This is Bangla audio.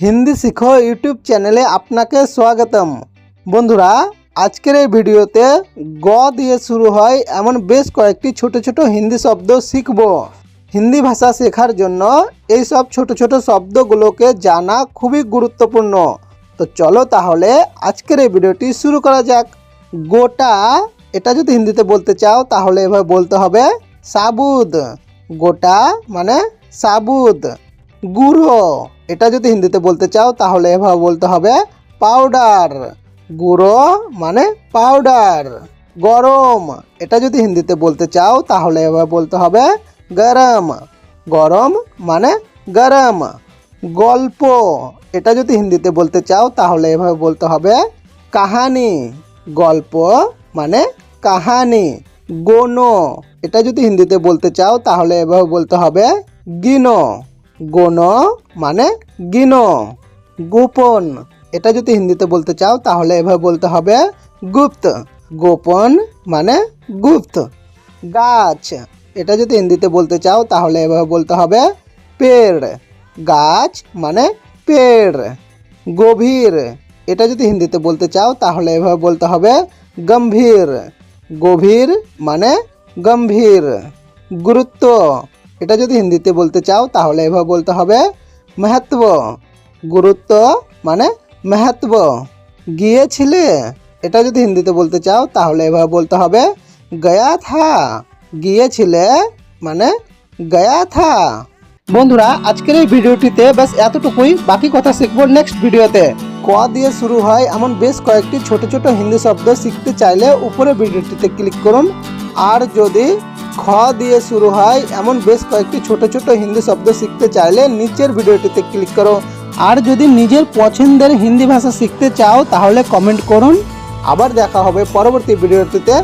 হিন্দি শিখো ইউটিউব চ্যানেলে আপনাকে স্বাগতম। বন্ধুরা, আজকের এই ভিডিওতে গ দিয়ে শুরু হয় এমন বেশ কয়েকটি ছোট ছোট হিন্দি শব্দ শিখব। হিন্দি ভাষা শেখার জন্য এই সব ছোট ছোট শব্দগুলোকে জানা খুবই গুরুত্বপূর্ণ। তো চলো তাহলে আজকের এই ভিডিওটি শুরু করা যাক। গোটা, এটা যদি হিন্দিতে বলতে চাও তাহলে এভাবে বলতে হবে সাবুদ। গোটা মানে সাবুদ। গুঁড়ো। এটা যদি হিন্দিতে বলতে চাও, তাহলে এভাবে বলতে হবে পাউডার। গুঁড়ো মানে পাউডার। গরম। এটা যদি হিন্দিতে বলতে চাও, তাহলে এভাবে বলতে হবে গরম। গরম মানে গরম। গল্প। এটা যদি হিন্দিতে বলতে চাও, তাহলে এভাবে বলতে হবে কাহানি। গল্প মানে কাহানি। গোনো এটা যদি হিন্দিতে বলতে চাও, তাহলে এভাবে বলতে হবে গিনো। গোনো মানে গিনো গোপন। এটা যদি হিন্দিতে বলতে চাও, তাহলে এভাবে বলতে হবে গুপ্ত। গোপন মানে গুপ্ত। গাছ, এটা যদি হিন্দিতে বলতে চাও, তাহলে এভাবে বলতে হবে পেড়। গাছ মানে পেড়। গভীর, এটা যদি হিন্দিতে বলতে চাও, তাহলে এভাবে বলতে হবে গম্ভীর। গভীর মানে গম্ভীর। গুরুত্ব এটা যদি হিন্দিতে বলতে চাও, তাহলে এভাবে বলতে হবে মেহাত্ব। গুরুত্ব মানে মেহাত্ব। গিয়েছিলে? এটা যদি হিন্দিতে বলতে চাও, তাহলে এভাবে বলতে হবে গয়া থা। গিয়েছিলে মানে গয়া থা। বন্ধুরা, আজকের এই ভিডিওটিতে ব্যাস এতটুকুই। বাকি কথা শিখব নেক্সট ভিডিওতে। ক দিয়ে শুরু হয় এমন বেশ কয়েকটি ছোট ছোট হিন্দি শব্দ শিখতে চাইলে উপরে ভিডিওটিতে ক্লিক করুন। আর যদি খ দিয়ে শুরু হয়। এমন বেশ কয়েকটি ছোট ছোট হিন্দি শব্দ শিখতে চাইলে নিচের ভিডিওটিতে ক্লিক করো। আর যদি নিজের পছন্দের হিন্দি ভাষা শিখতে চাও, তাহলে কমেন্ট করুন। আবার দেখা হবে পরবর্তী ভিডিওটিতে।